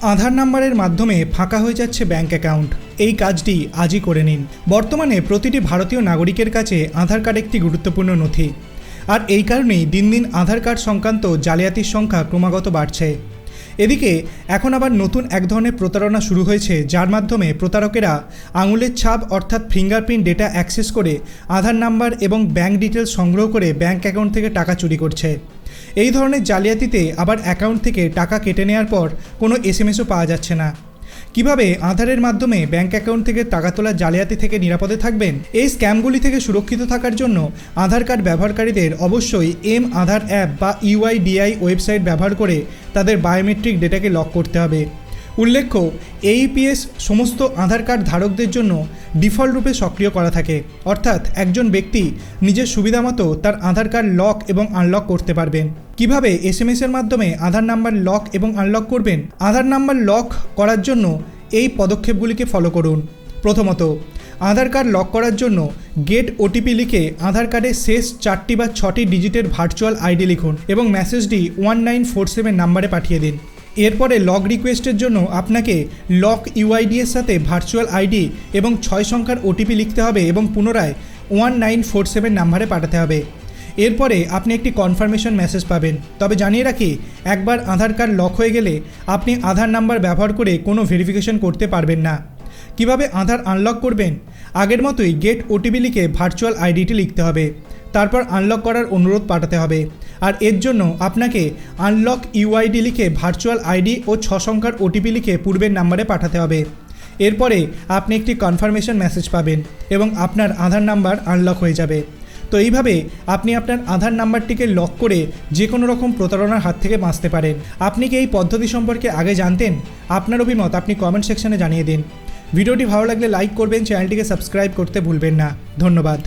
আধার নাম্বারের মাধ্যমে ফাঁকা হয়ে যাচ্ছে ব্যাঙ্ক অ্যাকাউন্ট। এই কাজটি আজই করে নিন। বর্তমানে প্রতিটি ভারতীয় নাগরিকের কাছে আধার কার্ড একটি গুরুত্বপূর্ণ নথি। আর এই কারণেই দিন দিন আধার কার্ড সংক্রান্ত জালিয়াতির সংখ্যা ক্রমাগত বাড়ছে। এদিকে, এখন আবার নতুন এক ধরনের প্রতারণা শুরু হয়েছে, যার মাধ্যমে প্রতারকেরা আঙুলের ছাপ অর্থাৎ ফিঙ্গারপ্রিন্ট ডেটা অ্যাক্সেস করে আধার নাম্বার এবং ব্যাঙ্ক ডিটেলস সংগ্রহ করে ব্যাঙ্ক অ্যাকাউন্ট থেকে টাকা চুরি করছে। এই ধরনের জালিয়াতিতে আবার অ্যাকাউন্ট থেকে টাকা কেটে নেওয়ার পর কোনো এস এম এসও পাওয়া যাচ্ছে না। কীভাবে আধারের মাধ্যমে ব্যাঙ্ক অ্যাকাউন্ট থেকে টাকা তোলার জালিয়াতি থেকে নিরাপদে থাকবেন? এই স্ক্যামগুলি থেকে সুরক্ষিত থাকার জন্য আধার কার্ড ব্যবহারকারীদের অবশ্যই এম আধার অ্যাপ বা ইউআইডিআই ওয়েবসাইট ব্যবহার করে তাদের বায়োমেট্রিক ডেটাকে লক করতে হবে। উল্লেখ্য এইপিএস সমস্ত আধার কার্ড ধারকদের জন্য ডিফল্ট রূপে সক্রিয় করা থাকে। অর্থাৎ একজন ব্যক্তি নিজের সুবিধামতো তার আধার কার্ড লক এবং আনলক করতে পারবেন। কীভাবে এম এর মাধ্যমে আধার নাম্বার লক এবং আনলক করবেন? আধার নাম্বার লক করার জন্য এই পদক্ষেপগুলিকে ফলো করুন। প্রথমত, আধার কার্ড লক করার জন্য গেট ওটিপি লিখে আধার কার্ডের শেষ চারটি বা ছটি ডিজিটের ভার্চুয়াল আইডি লিখুন এবং মেসেজটি ওয়ান নাইন ফোর সেভেন নাম্বারে পাঠিয়ে দিন। এরপরে লগ রিকোয়েস্টের জন্য আপনাকে লক ইউআইডি এর সাথে ভার্চুয়াল আইডি এবং ছয় সংখ্যার ওটিপি লিখতে হবে এবং পুনরায় ওয়ান নাইন ফোর সেভেন নাম্বারে পাঠাতে হবে। এরপরে আপনি একটি কনফার্মেশন মেসেজ পাবেন। তবে জানিয়ে রাখি, একবার আধার কার্ড লক হয়ে গেলে আপনি আধার নাম্বার ব্যবহার করে কোনো ভেরিফিকেশন করতে পারবেন না। কীভাবে আধার আনলক করবেন? আগের মতোই গেট ওটিপি লিখে ভার্চুয়াল আইডিটি লিখতে হবে। তারপর আনলক করার অনুরোধ পাঠাতে হবে। আর এর জন্য আপনাকে আনলক ইউআইডি লিখে ভার্চুয়াল আইডি ও ছ সংখ্যার ওটিপি লিখে পূর্বের নাম্বারে পাঠাতে হবে। এরপরে আপনি একটি কনফার্মেশন মেসেজ পাবেন এবং আপনার আধার নাম্বার আনলক হয়ে যাবে। তো এইভাবে আপনি আপনার আধার নাম্বারটিকে লক করে যে কোনো রকম প্রতারণার হাত থেকে বাঁচতে পারেন। আপনি কি এই পদ্ধতি সম্পর্কে আগে জানতেন? আপনার অভিমত আপনি কমেন্ট সেকশনে জানিয়ে দিন। ভিডিওটি ভালো লাগলে লাইক করবেন চ্যানেলটিকে সাবস্ক্রাইব করতে ভুলবেন না। ধন্যবাদ।